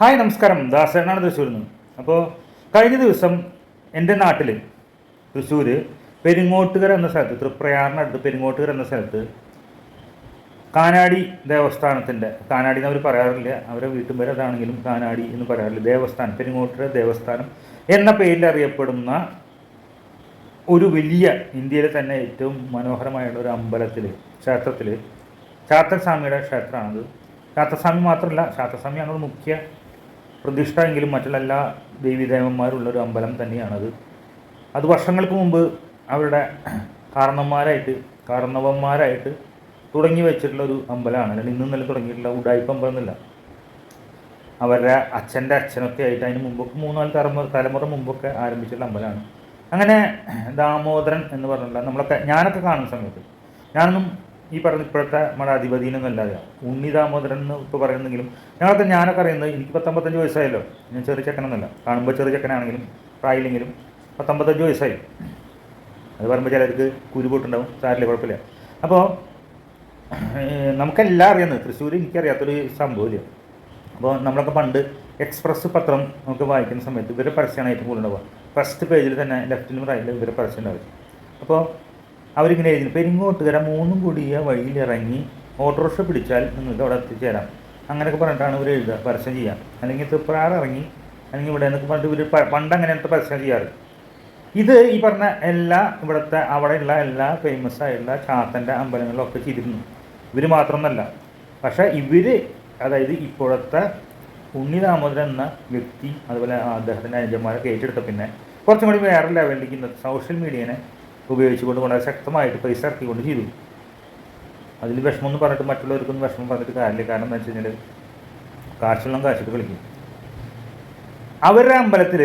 Hi നമസ്കാരം. ദാസേനാണ് തൃശ്ശൂരിൽ നിന്ന്. അപ്പോൾ കഴിഞ്ഞ ദിവസം എന്റെ നാട്ടിൽ തൃശ്ശൂർ പെരിങ്ങോട്ടുകര എന്ന സ്ഥലത്ത് തൃപ്രയാറിനടുത്ത് പെരിങ്ങോട്ടുകര എന്ന സ്ഥലത്ത് കാനാടി ദേവസ്ഥാനത്തിന്റെ കാനാടി എന്ന് അവർ പറയാറില്ല അവരെ വീട്ടും പേര് അതാണെങ്കിലും കാനാടി എന്ന് പറയാറില്ല ദേവസ്ഥാനം പെരിങ്ങോട്ടുകര ദേവസ്ഥാനം എന്ന പേരിൽ അറിയപ്പെടുന്ന ഒരു വലിയ ഇന്ത്യയിലെ തന്നെ ഏറ്റവും മനോഹരമായുള്ള ഒരു അമ്പലത്തിൽ ക്ഷേത്രത്തിൽ ചാത്തസ്വാമിയുടെ ക്ഷേത്രമാണത്. ചാത്തസ്വാമി മാത്രമല്ല ചാത്തസ്വാമിയാണ് മുഖ്യ പ്രതിഷ്ഠ എങ്കിലും മറ്റുള്ള എല്ലാ ദേവീദേവന്മാരുള്ള ഒരു അമ്പലം തന്നെയാണത്. അത് വർഷങ്ങൾക്ക് മുമ്പ് അവരുടെ കാരണന്മാരായിട്ട് കാരണവന്മാരായിട്ട് തുടങ്ങി വെച്ചിട്ടുള്ള ഒരു അമ്പലമാണ്. അല്ലെങ്കിൽ ഇന്നും നില തുടങ്ങിയിട്ടുള്ള ഉടായ്പ അമ്പലം എന്നല്ല. അവരുടെ അച്ഛന്റെ അച്ഛനൊക്കെ ആയിട്ട് അതിന് മുമ്പൊക്കെ മൂന്നാൽ തലമുറ തലമുറ മുമ്പൊക്കെ ആരംഭിച്ചിട്ടുള്ള അമ്പലമാണ്. അങ്ങനെ ദാമോദരൻ എന്ന് പറഞ്ഞിട്ടുള്ള നമ്മളൊക്കെ ഞാനൊക്കെ കാണുന്ന സമയത്ത് ഞാനൊന്നും ഈ പറഞ്ഞ ഇപ്പോഴത്തെ നമ്മുടെ അധിപതിനൊന്നും അല്ലാതെ ഉണ്ണി ദാമോദരൻ എന്ന് ഇപ്പോൾ പറയുന്നെങ്കിലും ഞങ്ങളൊക്കെ ഞാനൊക്കെ അറിയുന്നത് എനിക്ക് പത്തൊമ്പത്തഞ്ച് വയസ്സായല്ലോ. ഞാൻ ചെറിയ ചെക്കനൊന്നുമല്ല കാണുമ്പോൾ ചെറിയ ചെക്കനാണെങ്കിലും പ്രായില്ലെങ്കിലും പത്തൊമ്പത്തഞ്ച് വയസ്സായി. അത് പറയുമ്പോൾ ചിലർക്ക് കുരുപൊട്ടുണ്ടാവും സാരില്ല കുഴപ്പമില്ല. അപ്പോൾ നമുക്കെല്ലാം അറിയുന്നത് തൃശ്ശൂർ എനിക്കറിയാത്തൊരു സംഭവമില്ല അപ്പോൾ നമ്മളൊക്കെ പണ്ട് എക്സ്പ്രസ് പത്രം നമുക്ക് വായിക്കുന്ന സമയത്ത് ഇവരുടെ പരസ്യമാണ് ഏറ്റവും കൂടുതൽ ഉണ്ടാവുക. ഫസ്റ്റ് പേജിൽ തന്നെ ലെഫ്റ്റിലും റൈറ്റിലും ഇവരുടെ പരസ്യം ഉണ്ടാവും അപ്പോൾ അവരിങ്ങനെ എഴുതി പെരിങ്ങോട്ടുകര മൂന്നും കൂടിയ വഴിയിൽ ഇറങ്ങി ഓട്ടോറിക്ഷ പിടിച്ചാൽ നിങ്ങൾക്ക് അവിടെ എത്തിച്ചേരാം. അങ്ങനെയൊക്കെ പറഞ്ഞിട്ടാണ് ഇവർ എഴുതുക പരസ്യം ചെയ്യാം. അല്ലെങ്കിൽ തൃപ്രാറ് ഇറങ്ങി അല്ലെങ്കിൽ ഇവിടെ എന്നൊക്കെ പറഞ്ഞിട്ട് ഇവർ പണ്ട് അങ്ങനത്തെ പരസ്യം ചെയ്യാറ്. ഇത് ഈ പറഞ്ഞ എല്ലാ ഇവിടുത്തെ അവിടെയുള്ള എല്ലാ ഫേമസ് ആയിട്ടുള്ള ചാത്തന്റെ അമ്പലങ്ങളിലൊക്കെ ചെയ്തിരുന്നു. ഇവർ മാത്രമൊന്നല്ല. പക്ഷേ ഇവർ അതായത് ഇപ്പോഴത്തെ ഉണ്ണി ദാമോദരൻ എന്ന വ്യക്തി അതുപോലെ അദ്ദേഹത്തിന്റെ അനുജന്മാരൊക്കെ ഏറ്റെടുത്ത പിന്നെ കുറച്ചും കൂടി വേറെ ലെവലിലേക്ക് ഇന്നത്തെ സോഷ്യൽ മീഡിയനെ ഉപയോഗിച്ചുകൊണ്ട് വളരെ ശക്തമായിട്ട് പൈസ ഇറക്കിക്കൊണ്ട് ചെയ്തു. അതിൽ വിഷമം എന്ന് പറഞ്ഞിട്ട് മറ്റുള്ളവർക്കൊന്നും വിഷമം പറഞ്ഞിട്ട് കാര്യമില്ല. കാരണം എന്താ വെച്ച് കഴിഞ്ഞാൽ കാശുള്ള കാശിട്ട് കളിക്കും. അവരുടെ അമ്പലത്തിൽ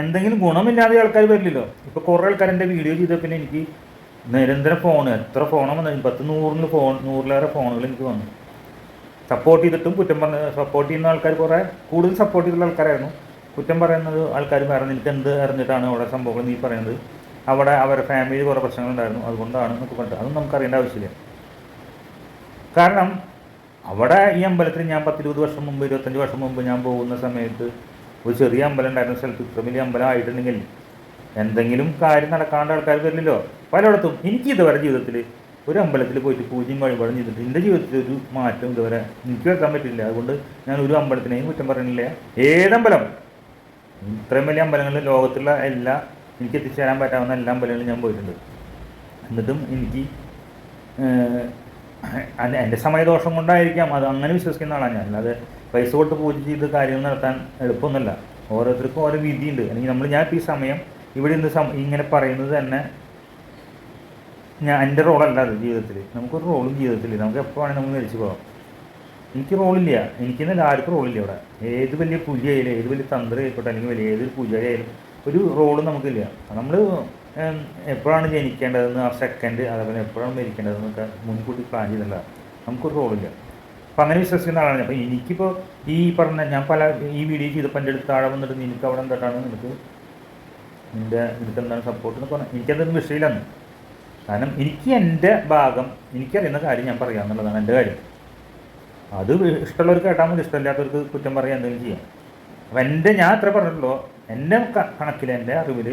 എന്തെങ്കിലും ഗുണമില്ലാതെ ആൾക്കാർ വരില്ലല്ലോ. ഇപ്പോൾ കുറേ ആൾക്കാർ എന്റെ വീഡിയോ ചെയ്ത പിന്നെ എനിക്ക് നിരന്തരം ഫോൺ എത്ര ഫോണാണ് വന്നത് പത്ത് നൂറിന് ഫോൺ നൂറിലേറെ ഫോണുകൾ എനിക്ക് വന്നു. സപ്പോർട്ട് ചെയ്തിട്ടും കുറ്റം പറഞ്ഞ സപ്പോർട്ട് ചെയ്യുന്ന ആൾക്കാർ കുറേ കൂടുതൽ സപ്പോർട്ട് ചെയ്തിട്ടുള്ള ആൾക്കാരായിരുന്നു. കുറ്റം പറയുന്നത് ആൾക്കാർ വേറെ. നിനക്ക് എന്ത് അറിഞ്ഞിട്ടാണ് അവിടെ സംഭവങ്ങൾ നീ പറയുന്നത് അവിടെ അവരുടെ ഫാമിലി കുറേ പ്രശ്നങ്ങളുണ്ടായിരുന്നു. അതുകൊണ്ടാണ് എന്നൊക്കെ പറഞ്ഞിട്ട് നമുക്ക് അറിയേണ്ട ആവശ്യമില്ല. കാരണം അവിടെ ഈ അമ്പലത്തിൽ ഞാൻ പത്തിരുപത് വർഷം മുമ്പ് ഇരുപത്തഞ്ച് വർഷം മുമ്പ് ഞാൻ പോകുന്ന സമയത്ത് ഒരു ചെറിയ അമ്പലം ഉണ്ടായിരുന്ന സ്ഥലത്ത് ഇത്ര വലിയ അമ്പലം ആയിട്ടുണ്ടെങ്കിൽ എന്തെങ്കിലും കാര്യം നടക്കാണ്ട് ആൾക്കാർ വരില്ലല്ലോ. പലയിടത്തും എനിക്ക് ഇതുവരെ ജീവിതത്തിൽ ഒരു അമ്പലത്തിൽ പോയിട്ട് പൂജയും വഴിപാടും ചെയ്തിട്ട് എന്റെ ജീവിതത്തിൽ ഒരു മാറ്റം ഇതുവരെ എനിക്ക് വെക്കാൻ പറ്റില്ല അതുകൊണ്ട് ഞാൻ ഒരു അമ്പലത്തിനെയും കുറ്റം പറയുന്നില്ല. ഏതമ്പലം? ഇത്രയും വലിയ അമ്പലങ്ങളിൽ ലോകത്തുള്ള എല്ലാ എനിക്ക് എത്തിച്ചേരാൻ പറ്റാവുന്ന എല്ലാ അമ്പലങ്ങളിലും ഞാൻ പോയിട്ടുണ്ട്. എന്നിട്ടും എനിക്ക് എന്റെ സമയദോഷം കൊണ്ടായിരിക്കാം. അത് അങ്ങനെ വിശ്വസിക്കുന്ന ആളാണ് ഞാൻ. അല്ലാതെ പൈസ കൊടുത്ത് പൂജ ചെയ്ത് കാര്യങ്ങൾ നടത്താൻ എളുപ്പമൊന്നുമല്ല. ഓരോരുത്തർക്കും ഓരോ വിധിയുണ്ട്. അല്ലെങ്കിൽ നമ്മൾ ഞാൻ ഇപ്പോൾ ഈ സമയം ഇവിടെ ഇന്ന് സം ഇങ്ങനെ പറയുന്നത് തന്നെ ഞാൻ എന്റെ റോളല്ല അത് ജീവിതത്തിൽ. നമുക്കൊരു റോളും ജീവിതത്തിൽ നമുക്ക് എപ്പോൾ വേണമെങ്കിൽ നമുക്ക് മരിച്ചു പോകാം. എനിക്ക് റോളില്ല. എനിക്കെന്നല്ല ആർക്കും റോളില്ല ഇവിടെ. ഏത് വലിയ പൂജ ആയാലും ഏത് വലിയ തന്ത്രം ആയിക്കോട്ടെ അല്ലെങ്കിൽ വലിയ ഏതൊരു പൂജ ആയാലും ഒരു റോളും നമുക്കില്ല. നമ്മൾ എപ്പോഴാണ് ജനിക്കേണ്ടതെന്ന് ആ സെക്കൻഡ് അതേപോലെ എപ്പോഴാണ് മരിക്കേണ്ടതെന്നൊക്കെ മുൻകൂട്ടി പ്ലാൻ ചെയ്തില്ല. നമുക്കൊരു റോളില്ല അപ്പം അങ്ങനെ വിശ്വസിക്കുന്ന ആളാണ് അപ്പോൾ അപ്പം എനിക്കിപ്പോൾ ഈ പറഞ്ഞ ഞാൻ പല ഈ വീഡിയോ ചെയ്തപ്പോൾ എന്റെ അടുത്ത് താഴെ വന്നിട്ട് നിനക്ക് അവിടെ എന്താണ് നിനക്ക് നിന്റെ നിനക്ക് എന്താണ് സപ്പോർട്ട് എന്ന് പറഞ്ഞാൽ എനിക്കതൊന്നും വിഷയമില്ലെന്ന് കാരണം എനിക്ക് എന്റെ ഭാഗം എനിക്കറിയുന്ന കാര്യം ഞാൻ പറയാമെന്നുള്ളതാണ് എന്റെ കാര്യം. അത് ഇഷ്ടമുള്ളവർക്ക് കേട്ടാൽ മതി. ഇഷ്ടമില്ലാത്തവർക്ക് കുറ്റം പറയാൻ എന്തെങ്കിലും ചെയ്യാം. അപ്പം എന്റെ ഞാൻ എത്ര പറഞ്ഞല്ലോ എന്റെ കണക്കിൽ എന്റെ അറിവിൽ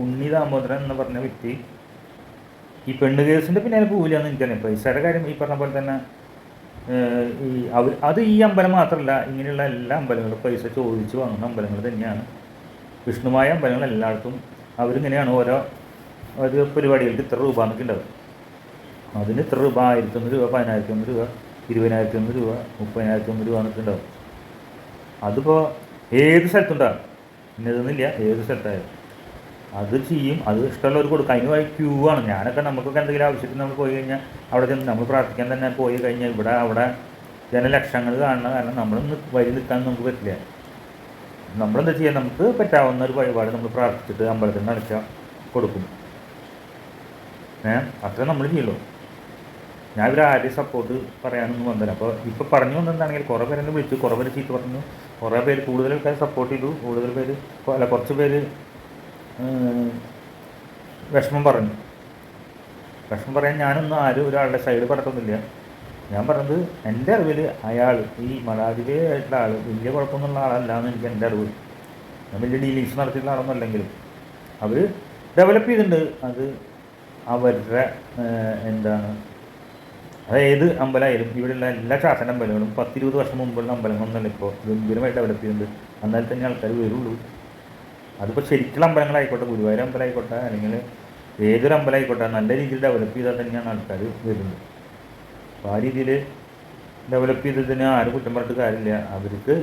ഉണ്ണി ദാമോദരൻ എന്ന് പറഞ്ഞ വ്യക്തി ഈ പെണ്ണ് കേസിന്റെ പിന്നെ പോവില്ല എന്ന് എനിക്കറിയാം. പൈസയുടെ കാര്യം ഈ പറഞ്ഞ പോലെ തന്നെ ഈ അവർ അത് ഈ അമ്പലം മാത്രമല്ല ഇങ്ങനെയുള്ള എല്ലാ അമ്പലങ്ങളും പൈസ ചോദിച്ച് വാങ്ങുന്ന അമ്പലങ്ങൾ തന്നെയാണ്. വിഷ്ണുമായ അമ്പലങ്ങൾ എല്ലായിടത്തും അവരിങ്ങനെയാണ് ഓരോ ഒരു പരിപാടികൾക്ക് ഇത്ര രൂപ എന്നൊക്കെ ഉണ്ടാവും അതിന് ഇത്ര രൂപ ആയിരത്തി ഒന്ന് രൂപ പതിനായിരത്തി ഒന്ന് രൂപ ഇരുപതിനായിരത്തി ഒന്ന് രൂപ മുപ്പതിനായിരത്തി ഒന്ന് രൂപ എന്നൊക്കെ ഉണ്ടാവും. അതിപ്പോൾ ഏത് സ്ഥലത്തുണ്ടാകും ഇന്നതെന്നില്ല ഏത് സ്ഥലത്തായാലും. അത് ചെയ്യും അത് ഇഷ്ടമുള്ളവർ കൊടുക്കും. അതിന് വഴി ക്യൂ ആണ്. ഞാനൊക്കെ നമുക്കൊക്കെ എന്തെങ്കിലും ആവശ്യത്തിന് നമ്മൾ പോയി കഴിഞ്ഞാൽ അവിടെ ചെന്ന് നമ്മൾ പ്രാർത്ഥിക്കാൻ തന്നെ പോയി കഴിഞ്ഞാൽ ഇവിടെ അവിടെ ജനലക്ഷങ്ങൾ കാണണം കാരണം നമ്മൾ വഴി നിൽക്കാൻ നമുക്ക് പറ്റില്ല. നമ്മളെന്താ ചെയ്യുക നമുക്ക് പറ്റാവുന്ന ഒരു വഴിപാട് നമ്മൾ പ്രാർത്ഥിച്ചിട്ട് അമ്പലത്തിൽ നിന്ന് അടച്ചാൽ കൊടുക്കും. ഏ? അത്ര നമ്മൾ ചെയ്യുള്ളൂ. ഞാൻ ഇവർ ആരെയും സപ്പോർട്ട് പറയാനൊന്നും വന്നില്ല. അപ്പോൾ ഇപ്പോൾ പറഞ്ഞു വന്നിട്ടാണെങ്കിൽ കുറേ പേര് എന്നെ വിളിച്ചു. കുറേ പേര് ചീത്ത പറഞ്ഞു. കുറേ പേര് കൂടുതൽ ആൾക്കാർ സപ്പോർട്ട് ചെയ്തു. കൂടുതൽ പേര് അല്ല കുറച്ച് പേര് വിഷമം പറഞ്ഞു. വിഷമം പറയാൻ ഞാനൊന്നും ആരും ഒരാളുടെ സൈഡ് പറഞ്ഞൊന്നുമില്ല ഞാൻ പറഞ്ഞത് എന്റെ അറിവിൽ അയാൾ ഈ ആയിട്ടുള്ള ആൾ വലിയ കുഴപ്പമൊന്നുള്ള ആളല്ല എന്ന് എനിക്ക് എന്റെ അറിവ്. ഞാൻ വലിയ ഡീലിങ്സ് നടത്തിയിട്ടുള്ള ആളൊന്നുമല്ലെങ്കിലും അവർ ഡെവലപ്പ് ചെയ്തിട്ടുണ്ട്. അത് അവരുടെ എന്താണ് അത് ഏത് അമ്പലമായാലും ഇവിടെയുള്ള എല്ലാ ശാസന അമ്പലങ്ങളും പത്തിരുപത് വർഷം മുമ്പുള്ള അമ്പലങ്ങളൊന്നുമല്ല ഇപ്പോൾ ഗംഭീരമായി ഡെവലപ്പ് ചെയ്യുന്നുണ്ട് എന്നാൽ തന്നെ ആൾക്കാർ വരുള്ളൂ. അതിപ്പോൾ ശരിക്കുള്ള അമ്പലങ്ങളായിക്കോട്ടെ ഗുരുവായൂർ അമ്പലമായിക്കോട്ടെ അല്ലെങ്കിൽ ഏതൊരു അമ്പലമായിക്കോട്ടെ നല്ല രീതിയിൽ ഡെവലപ്പ് ചെയ്താൽ തന്നെയാണ് ആൾക്കാർ വരുന്നത്. അപ്പോൾ ആ രീതിയിൽ ഡെവലപ്പ് ചെയ്തതിന് ആരും കുറ്റം പറഞ്ഞിട്ട് കാര്യമില്ല. അവർക്ക്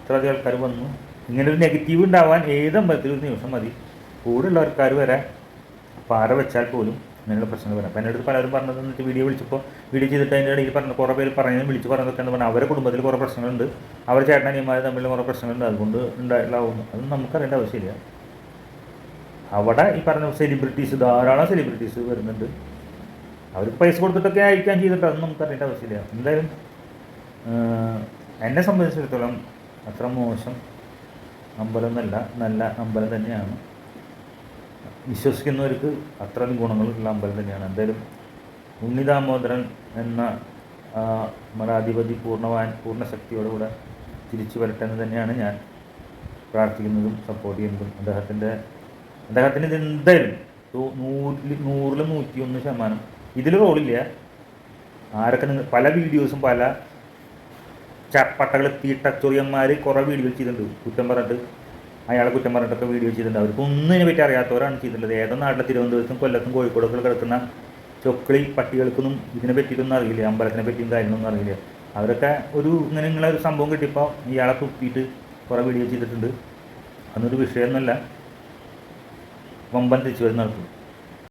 ഇത്ര അധികം ആൾക്കാർ വന്നു. ഇങ്ങനെ ഒരു നെഗറ്റീവ് ഉണ്ടാവാൻ ഏത് അമ്പലത്തിലും ഒരു നിമിഷം മതി. കൂടെയുള്ള ആൾക്കാർ വരെ പാറ വെച്ചാൽ പോലും ഇങ്ങനെയുള്ള പ്രശ്നങ്ങൾ പറയാം അപ്പോൾ എന്റെ അടുത്ത് പലരും പറഞ്ഞത് എന്നിട്ട് വീഡിയോ വിളിച്ചപ്പോൾ വീഡിയോ ചെയ്തിട്ട് അതിന്റെ ഇടയിൽ പറഞ്ഞ കുറേ പേര് പറയുന്നത് വിളിച്ച് പറഞ്ഞതൊക്കെ എന്ന് പറഞ്ഞാൽ അവരുടെ കുടുംബത്തിൽ കുറേ പ്രശ്നങ്ങളുണ്ട്. അവർ ചേട്ടനിയന്മാർ തമ്മിൽ കുറേ പ്രശ്നങ്ങളുണ്ട്. അതുകൊണ്ട് ഉണ്ടായിട്ടുള്ളാവും അതൊന്നും നമുക്കറിയേണ്ട ആവശ്യമില്ല. അവിടെ ഈ പറഞ്ഞ സെലിബ്രിറ്റീസ് ധാരാളം സെലിബ്രിറ്റീസ് വരുന്നുണ്ട്. അവർ പൈസ കൊടുത്തിട്ടൊക്കെ അയക്കാൻ ചെയ്തിട്ട്. അതൊന്നും നമുക്ക് അറിയേണ്ട ആവശ്യമില്ല. എന്തായാലും എന്നെ സംബന്ധിച്ചിടത്തോളം അത്ര മോശം അമ്പലമൊന്നുമല്ല നല്ല അമ്പലം തന്നെയാണ്. വിശ്വസിക്കുന്നവർക്ക് അത്രയും ഗുണങ്ങളുള്ള അമ്പലം തന്നെയാണ്. എന്തായാലും ഉണ്ണി ദാമോദരൻ എന്ന മഠാധിപതി പൂർണവാൻ പൂർണശക്തിയോടുകൂടെ തിരിച്ചു വരട്ടെ എന്ന് തന്നെയാണ് ഞാൻ പ്രാർത്ഥിക്കുന്നതും സപ്പോർട്ട് ചെയ്യുന്നതും. അദ്ദേഹത്തിന്റെ അദ്ദേഹത്തിന് ഇത് എന്തായാലും നൂറിൽ നൂറിൽ നൂറ്റിയൊന്ന് ശതമാനം. ഇതിൽ റോളില്ല ആരൊക്കെ നിങ്ങൾ പല വീഡിയോസും പല ചപ്പട്ടകൾ തീട്ടച്ചൊറിയന്മാർ കുറേ വീഡിയോ ചെയ്തിട്ടുണ്ട്. കുറ്റം പറഞ്ഞിട്ട് അയാളെ കുറ്റം പറഞ്ഞിട്ടൊക്കെ വീഡിയോ ചെയ്തിട്ടുണ്ട്. അവർക്ക് ഒന്നിനെ പറ്റി അറിയാത്തവരാണ് ചെയ്തിട്ടുള്ളത്. ഏതോ നാട്ടിലെ തിരുവനന്തപുരത്തും കൊല്ലത്തും കോഴിക്കോടൊക്കെ കിടക്കുന്ന ചൊക്കളി പട്ടികൾക്കൊന്നും ഇതിനെ പറ്റിയിട്ടൊന്നും അറിയില്ല. അമ്പലത്തിനെ പറ്റിയും കാര്യങ്ങളൊന്നും അറിയില്ല. അവരൊക്കെ ഒരു ഇങ്ങനെ ഇങ്ങനെ ഒരു സംഭവം കിട്ടിയപ്പോൾ ഇയാളെ തുപ്പിയിട്ട് കുറേ വീഡിയോ ചെയ്തിട്ടുണ്ട്. അന്നൊരു വിഷയമൊന്നുമല്ല. വമ്പൻ തിരിച്ചു വരുന്ന നടത്തും